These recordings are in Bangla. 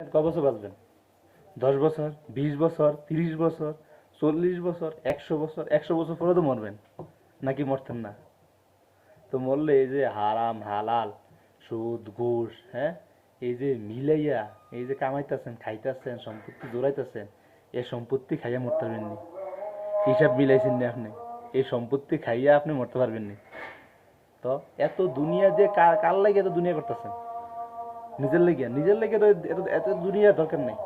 ক বছর বাঁচবেন? দশ বছর, বিশ বছর, তিরিশ বছর, চল্লিশ বছর, একশো বছর একশো বছর পরে তো মরবেন। নাকি মরতেন না? তো মরলে এই যে হারাম, হালাল, সুদ, ঘুষ হ্যাঁ? এই যে মিলাইয়া, এই যে কামাইতেছেন, খাইতেছেন, সম্পত্তি জোড়াইতেছেন, এই সম্পত্তি খাইয়া মরতে পারবেন নি হিসাব মিলাইছেন না আপনি? এই সম্পত্তি খাইয়া আপনি মরতে পারবেন নি তো এত দুনিয়া দিয়ে কার কার লাগে এত দুনিয়া করতেছেন? নিজের লেগে নিজের লেগে তো এত এত দুনিয়ার দরকার নেই।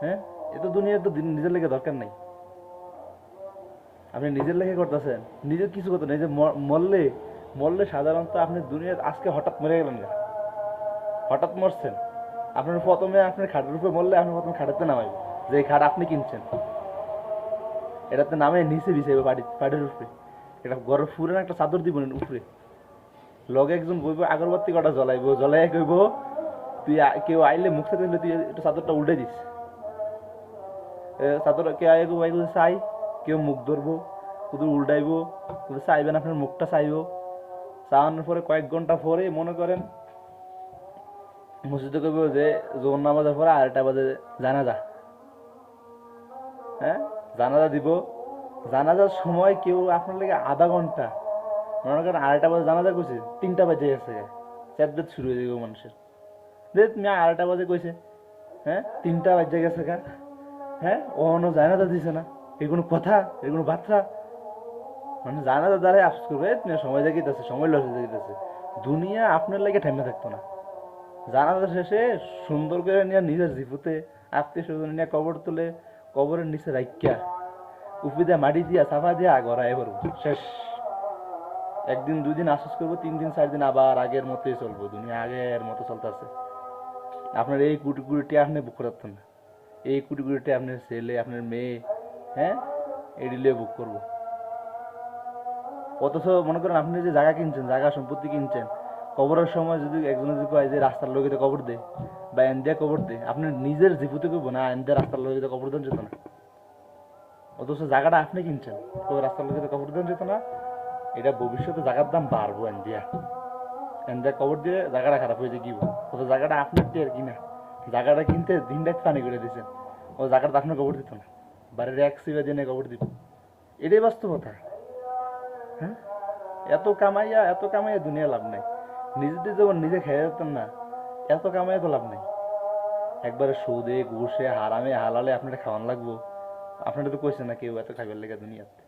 হ্যাঁ? এত দুনিয়ার তো নিজের লেগে দরকার নেই। আপনি নিজের লেগে করতেছেন, নিজের কিছু করতে যে মরলে মরলে সাধারণত আপনি দুনিয়ার আজকে হঠাৎ মরে গেলেন না হঠাৎ মরছেন। আপনার প্রথমে আপনার খাটের উপরে মরলে আপনি প্রথমে খাটেতে নামাইবে যে খাট আপনি কিনছেন। এটাতে নামে নিচে বিছাইবে পাটি পাটির উপরে। এটা গরম ফুরেন একটা চাদর দিব উপরে। লগে একজন বইব, আগরবাতি কটা জ্বলাইব জ্বলাই কইব, তুই কেউ আইলে মুখ থেকে তুই একটু চাদরটা উল্টে দিস। চাদর, কেউ আই ভাই চাই। কেউ মুখ ধরবো শুধু উল্টাইব চাইবেন আপনার মুখটা চাইব। চাওয়ানোর পরে কয়েক ঘণ্টা পরে মনে করেন, মসজিদে কইব যে জোর নামাজের পরে আরেকটা বাজে জানাজা। হ্যাঁ? জানাজা দিব। জানাজার সময় কেউ আপনার লেগে আধা ঘণ্টা মনে করেন আড়াইটা বাজে জানাজা কইছে তিনটা বাজে গেছে। চ্যাট শুরু হয়ে যাবে মানুষের। যে তুমি আড়াইটা বাজে কইছে হ্যাঁ? তিনটা বাজে গেছে গা। হ্যাঁ? ও অন্য জানাজা দিছে না। এগুলো কথা? এগুলো বার্তা? মানে জানাজা দ্বারাই আফসোস করবে। তুমি সময় দেখিতেছে, সময় লস যেতেছে দুনিয়া আপনার লাগে থেমে থাকতো না। জানাজা শেষে সুন্দর করে নিয়ে নিজের জিপুতে আত্মীয় স্বজন নিয়ে কবর তুলে কবরের নিচে রাখিয়া উপি দিয়া মাটি দিয়া সাফা দিয়া গড়াই পড়ব শেষ। একদিন দুই দিন আশ্বাস করব তিন দিন চার দিন আবার আগের মতোই চলবো, দুনিয়া আগের মতো চলতেছে। আপনার এই কুটি কুটিটি আপনি বুক করাতেন না এই কুটি কুটিটি আপনার ছেলে, আপনার মেয়ে হ্যাঁ? এডিলে বুক করব। অথচ মনে করেন, আপনি যে জায়গা কিনছেন, জায়গা সম্পত্তি কিনছেন, কবরের সময় যদি একজন যদি কয় যে রাস্তার লোকেতে কবর দে বা এনদিয়া কবর দে, আপনি নিজের জীবতে করব না এনদিয়া রাস্তার লোকেতে কবর দেন যেত না অথচ জায়গাটা আপনি কিনছেন রাস্তার লোকেতে কবর দেন যেত না এটা ভবিষ্যতে জায়গার দাম বাড়বো এনদিয়া এনদিয়া কবর দিয়ে জায়গাটা খারাপ হয়ে যায়, কি অত জায়গাটা আপনার টের কিনা জায়গাটা কিনতে দিন রাত পানি করে দিয়েছেন। ও জায়গাটা আপনি কবর দিত না। বাড়ির এক সিবে জেনে কবর দিব। এটাই বাস্তবতা। হ্যাঁ? এত কামাইয়া এত কামাইয়া দুনিয়া লাভ নাই। নিজেদের যেমন নিজে খেয়ে যেতেন না, এত কামাইয়া তো লাভ নাই। একবারে সুদে ঘুষে হারামে, হালালে আপনারা খাওয়ান লাগবো। আপনারা তো কইছেন না কেউ এত খাইবার লেগে দুনিয়াতে।